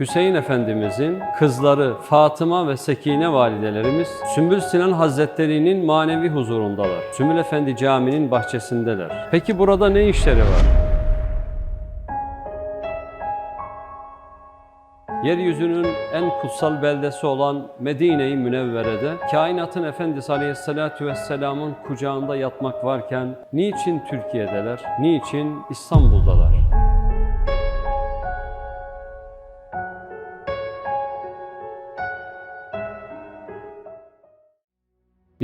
Hüseyin Efendimizin kızları Fatıma ve Sekine validelerimiz Sümbül Sinan Hazretleri'nin manevi huzurundalar. Sümbül Efendi Camii'nin bahçesindeler. Peki burada ne işleri var? Yeryüzünün en kutsal beldesi olan Medine-i Münevvere'de kainatın efendisi Aleyhisselatü Vesselam'ın kucağında yatmak varken niçin Türkiye'deler, niçin İstanbul'dalar?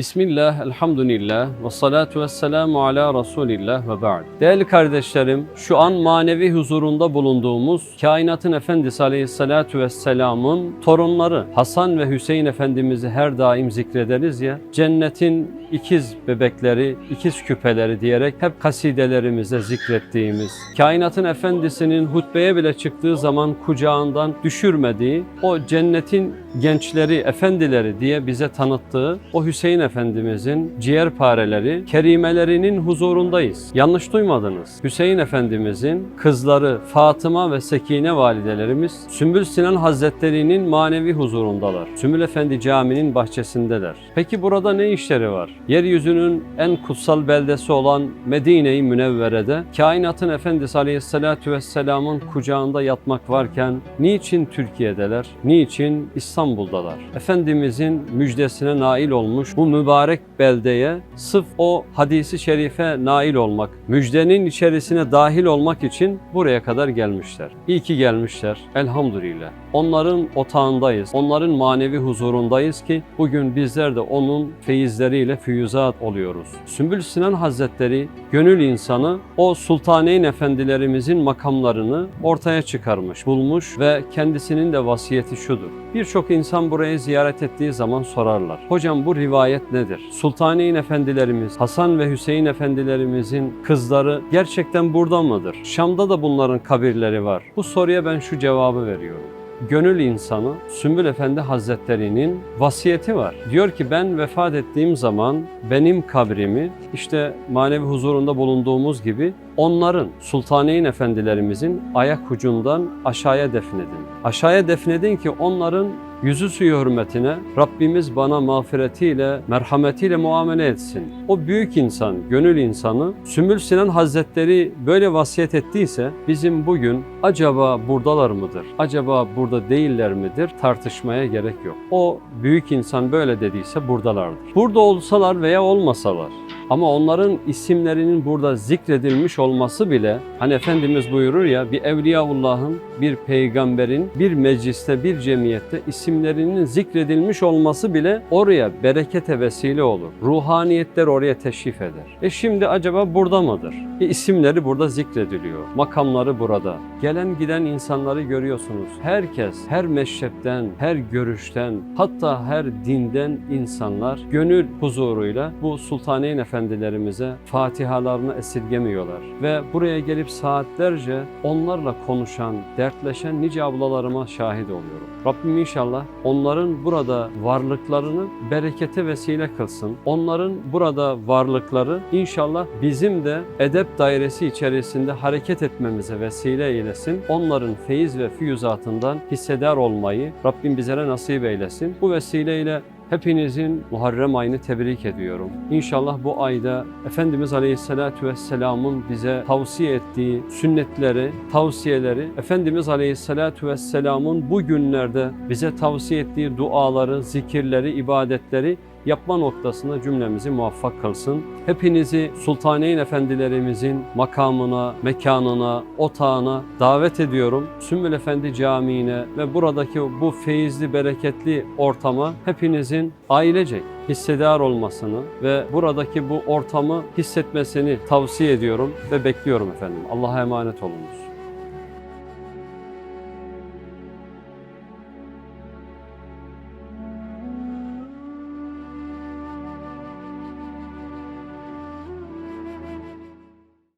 Bismillah, elhamdülillah ve salatu ve selamu ala Resulillah ve ba'd. Değerli kardeşlerim, şu an manevi huzurunda bulunduğumuz kainatın efendisi aleyhissalatu vesselamın torunları Hasan ve Hüseyin efendimizi her daim zikrederiz ya, cennetin ikiz bebekleri, ikiz küpeleri diyerek hep kasidelerimize zikrettiğimiz, kainatın efendisinin hutbeye bile çıktığı zaman kucağından düşürmediği, o cennetin gençleri, efendileri diye bize tanıttığı o Hüseyin Efendimizin ciğerpareleri, kerimelerinin huzurundayız. Yanlış duymadınız. Hüseyin Efendimizin kızları Fatıma ve Sekine validelerimiz Sümbül Sinan Hazretleri'nin manevi huzurundalar. Sümbül Efendi Camii'nin bahçesindeler. Peki burada ne işleri var? Yeryüzünün en kutsal beldesi olan Medine-i Münevvere'de kainatın efendisi Aleyhisselatü Vesselam'ın kucağında yatmak varken niçin Türkiye'deler? Niçin İstanbul'dalar? Efendimizin müjdesine nail olmuş bu mübarek beldeye sırf o hadisi şerife nail olmak, müjdenin içerisine dahil olmak için buraya kadar gelmişler. İyi ki gelmişler. Elhamdülillah. Onların otağındayız. Onların manevi huzurundayız ki bugün bizler de onun feyizleriyle füyüzat oluyoruz. Sümbül Sinan Hazretleri gönül insanı o Sultaneyn Efendilerimizin makamlarını ortaya çıkarmış, bulmuş ve kendisinin de vasiyeti şudur. Birçok insan burayı ziyaret ettiği zaman sorarlar. Hocam bu rivayet nedir? Sultaneyn Efendilerimiz, Hasan ve Hüseyin Efendilerimizin kızları gerçekten burada mıdır? Şam'da da bunların kabirleri var. Bu soruya ben şu cevabı veriyorum gönül insanı Sümbül Efendi Hazretleri'nin vasiyeti var. Diyor ki ben vefat ettiğim zaman benim kabrimi işte manevi huzurunda bulunduğumuz gibi onların Sultaneyn Efendilerimizin ayak ucundan aşağıya defnedin. Aşağıya defnedin ki onların yüzü suyu hürmetine Rabbimiz bana mağfiretiyle, merhametiyle muamele etsin. O büyük insan, gönül insanı Sümbül Sinan Hazretleri böyle vasiyet ettiyse bizim bugün acaba buradalar mıdır? Acaba burada değiller midir? Tartışmaya gerek yok. O büyük insan böyle dediyse buradalardır. Burada olsalar veya olmasalar ama onların isimlerinin burada zikredilmiş olması bile hani Efendimiz buyurur ya bir evliyaullahın, bir peygamberin, bir mecliste, bir cemiyette isimlerinin zikredilmiş olması bile oraya berekete vesile olur. Ruhaniyetler oraya teşrif eder. E şimdi acaba burada mıdır? E isimleri burada zikrediliyor. Makamları burada. Gelen giden insanları görüyorsunuz. Herkes, her meşrepten, her görüşten, hatta her dinden insanlar gönül huzuruyla bu Sultaneyn Efendilerimize fatihalarını esirgemiyorlar. Ve buraya gelip saatlerce onlarla konuşan, dertleşen nice ablalarıma şahit oluyorum. Rabbim inşallah onların burada varlıklarını berekete vesile kılsın. Onların burada varlıkları inşallah bizim de edep dairesi içerisinde hareket etmemize vesile eylesin. Onların feyiz ve füyüzatından hissedar olmayı Rabbim bizlere nasip eylesin. Bu vesileyle Hepinizin Muharrem ayını tebrik ediyorum. İnşallah bu ayda Efendimiz Aleyhisselatü Vesselam'ın bize tavsiye ettiği sünnetleri, tavsiyeleri, Efendimiz Aleyhisselatü Vesselam'ın bu günlerde bize tavsiye ettiği duaları, zikirleri, ibadetleri yapma noktasında cümlemizi muvaffak kılsın. Hepinizi Sultaneyn Efendilerimizin makamına, mekanına, otağına davet ediyorum. Sümbül Efendi Camii'ne ve buradaki bu feyizli, bereketli ortama hepinizin ailecek hissedar olmasını ve buradaki bu ortamı hissetmesini tavsiye ediyorum ve bekliyorum efendim. Allah'a emanet olunuz.